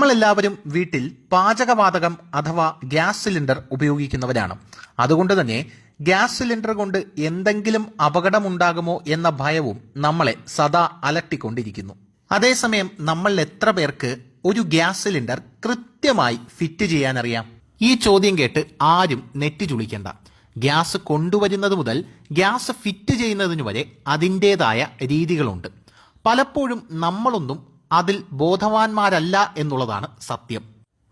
നമ്മളെല്ലാവരും വീട്ടിൽ പാചകവാതകം അഥവാ ഗ്യാസ് സിലിണ്ടർ ഉപയോഗിക്കുന്നവരാണ്. അതുകൊണ്ട് തന്നെ ഗ്യാസ് സിലിണ്ടർ കൊണ്ട് എന്തെങ്കിലും അപകടമുണ്ടാകുമോ എന്ന ഭയവും നമ്മളെ സദാ അലട്ടിക്കൊണ്ടിരിക്കുന്നു. അതേസമയം നമ്മൾ എത്ര പേർക്ക് ഒരു ഗ്യാസ് സിലിണ്ടർ കൃത്യമായി ഫിറ്റ് ചെയ്യാൻ അറിയാം ഈ ചോദ്യം കേട്ട് ആരും നെറ്റി ചുളിക്കണ്ട. ഗ്യാസ് കൊണ്ടുവരുന്നത് മുതൽ ഗ്യാസ് ഫിറ്റ് ചെയ്യുന്നതിന് വരെ അതിന്റെതായ രീതികളുണ്ട്. പലപ്പോഴും നമ്മളൊന്നും അതിൽ ബോധവാന്മാരല്ല എന്നുള്ളതാണ് സത്യം.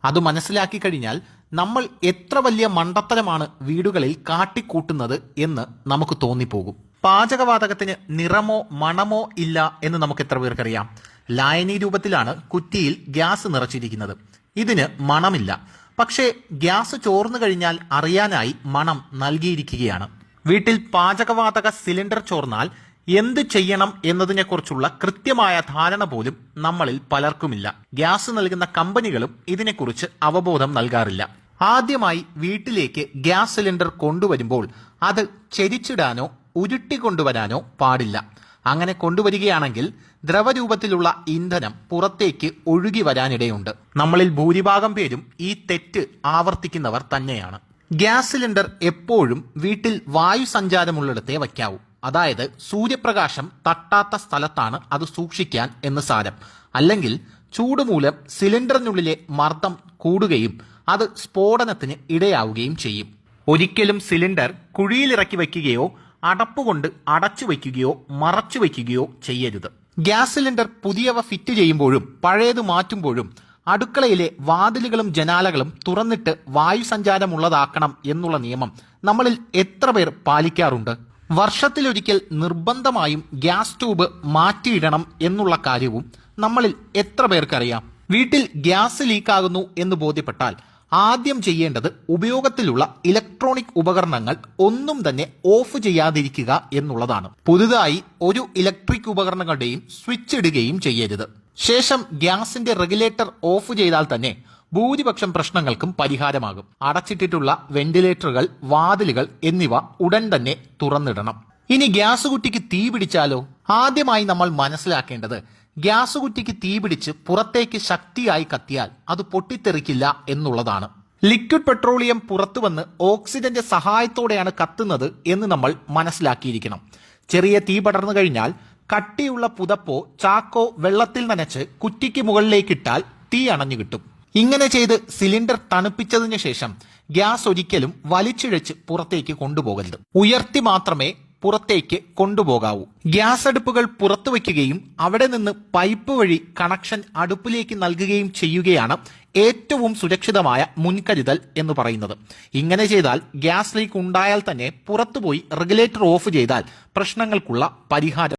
അത് മനസ്സിലാക്കി കഴിഞ്ഞാൽ നമ്മൾ എത്ര വലിയ മണ്ടത്തരമാണ് വീടുകളിൽ കാട്ടിക്കൂട്ടുന്നത് എന്ന് നമുക്ക് തോന്നിപ്പോകും. പാചകവാതകത്തിന് നിറമോ മണമോ ഇല്ല എന്ന് നമുക്ക് എത്ര പേർക്കറിയാം. ലായനി രൂപത്തിലാണ് കുറ്റിയിൽ ഗ്യാസ് നിറച്ചിരിക്കുന്നത്. ഇതിന് മണമില്ല. പക്ഷേ ഗ്യാസ് ചോർന്നു കഴിഞ്ഞാൽ അറിയാനായി മണം നൽകിയിരിക്കുകയാണ്. വീട്ടിൽ പാചകവാതക സിലിണ്ടർ ചോർന്നാൽ എന്ത് ചെയ്യണം എന്നതിനെക്കുറിച്ചുള്ള കൃത്യമായ ധാരണ പോലും നമ്മളിൽ പലർക്കുമില്ല. ഗ്യാസ് നൽകുന്ന കമ്പനികളും ഇതിനെക്കുറിച്ച് അവബോധം നൽകാറില്ല. ആദ്യമായി വീട്ടിലേക്ക് ഗ്യാസ് സിലിണ്ടർ കൊണ്ടുവരുമ്പോൾ അത് ചെരിച്ചിടാനോ ഉരുട്ടി കൊണ്ടുവരാനോ പാടില്ല. അങ്ങനെ കൊണ്ടുവരികയാണെങ്കിൽ ദ്രവരൂപത്തിലുള്ള ഇന്ധനം പുറത്തേക്ക് ഒഴുകി വരാനിടയുണ്ട്. നമ്മളിൽ ഭൂരിഭാഗം പേരും ഈ തെറ്റ് ആവർത്തിക്കുന്നവർ തന്നെയാണ്. ഗ്യാസ് സിലിണ്ടർ എപ്പോഴും വീട്ടിൽ വായു സഞ്ചാരമുള്ളിടത്തെ വയ്ക്കാവൂ. അതായത് സൂര്യപ്രകാശം തട്ടാത്ത സ്ഥലത്താണ് അത് സൂക്ഷിക്കാൻ എന്ന് സാരം. അല്ലെങ്കിൽ ചൂട് മൂലം സിലിണ്ടറിനുള്ളിലെ മർദ്ദം കൂടുകയും അത് സ്ഫോടനത്തിന് ഇടയാവുകയും ചെയ്യും. ഒരിക്കലും സിലിണ്ടർ കുഴിയിലിറക്കി വയ്ക്കുകയോ അടപ്പുകൊണ്ട് അടച്ചു വയ്ക്കുകയോ മറച്ചു വയ്ക്കുകയോ ചെയ്യരുത്. ഗ്യാസ് സിലിണ്ടർ പുതിയവ ഫിറ്റ് ചെയ്യുമ്പോഴും പഴയത് മാറ്റുമ്പോഴും അടുക്കളയിലെ വാതിലുകളും ജനാലകളും തുറന്നിട്ട് വായു സഞ്ചാരമുള്ളതാക്കണം എന്നുള്ള നിയമം നമ്മളിൽ എത്ര പേർ പാലിക്കാറുണ്ട്? വർഷത്തിലൊരിക്കൽ നിർബന്ധമായും ഗ്യാസ് ട്യൂബ് മാറ്റിയിടണം എന്നുള്ള കാര്യവും നമ്മളിൽ എത്ര പേർക്കറിയാം? വീട്ടിൽ ഗ്യാസ് ലീക്കാകുന്നു എന്ന് ബോധ്യപ്പെട്ടാൽ ആദ്യം ചെയ്യേണ്ടത് ഉപയോഗത്തിലുള്ള ഇലക്ട്രോണിക് ഉപകരണങ്ങൾ ഒന്നും തന്നെ ഓഫ് ചെയ്യാതിരിക്കുക എന്നുള്ളതാണ്. പുതുതായി ഒരു ഇലക്ട്രിക് ഉപകരണങ്ങളുടെയും സ്വിച്ച് ഇടുകയും ചെയ്യരുത്. ശേഷം ഗ്യാസിന്റെ റെഗുലേറ്റർ ഓഫ് ചെയ്താൽ തന്നെ ഭൂരിപക്ഷം പ്രശ്നങ്ങൾക്കും പരിഹാരമാകും. അടച്ചിട്ടിട്ടുള്ള വെന്റിലേറ്ററുകൾ വാതിലുകൾ എന്നിവ ഉടൻ തന്നെ തുറന്നിടണം. ഇനി ഗ്യാസ് കുറ്റിക്ക് തീ പിടിച്ചാലോ? ആദ്യമായി നമ്മൾ മനസ്സിലാക്കേണ്ടത് ഗ്യാസ് കുറ്റിക്ക് തീ പിടിച്ച് പുറത്തേക്ക് ശക്തിയായി കത്തിയാൽ അത് പൊട്ടിത്തെറിക്കില്ല എന്നുള്ളതാണ്. ലിക്വിഡ് പെട്രോളിയം പുറത്തു വന്ന് ഓക്സിജന്റെ സഹായത്തോടെയാണ് കത്തുന്നത് എന്ന് നമ്മൾ മനസ്സിലാക്കിയിരിക്കണം. ചെറിയ തീ പടർന്നു കഴിഞ്ഞാൽ കട്ടിയുള്ള പുതപ്പോ ചാക്കോ വെള്ളത്തിൽ നനച്ച് കുറ്റിക്ക് മുകളിലേക്കിട്ടാൽ തീ അണഞ്ഞു കിട്ടും. ഇങ്ങനെ ചെയ്ത് സിലിണ്ടർ തണുപ്പിച്ചതിന് ശേഷം ഗ്യാസ് ഒരിക്കലും വലിച്ചിഴച്ച് പുറത്തേക്ക് കൊണ്ടുപോകരുത്. ഉയർത്തി മാത്രമേ പുറത്തേക്ക് കൊണ്ടുപോകാവൂ. ഗ്യാസ് അടുപ്പുകൾ പുറത്തു വയ്ക്കുകയും അവിടെ നിന്ന് പൈപ്പ് വഴി കണക്ഷൻ അടുപ്പിലേക്ക് നൽകുകയും ചെയ്യുകയാണ് ഏറ്റവും സുരക്ഷിതമായ മുൻകരുതൽ എന്ന് പറയുന്നത്. ഇങ്ങനെ ചെയ്താൽ ഗ്യാസ് ലീക്ക് ഉണ്ടായാൽ തന്നെ പുറത്തുപോയി റെഗുലേറ്റർ ഓഫ് ചെയ്താൽ പ്രശ്നങ്ങൾക്കുള്ള പരിഹാരം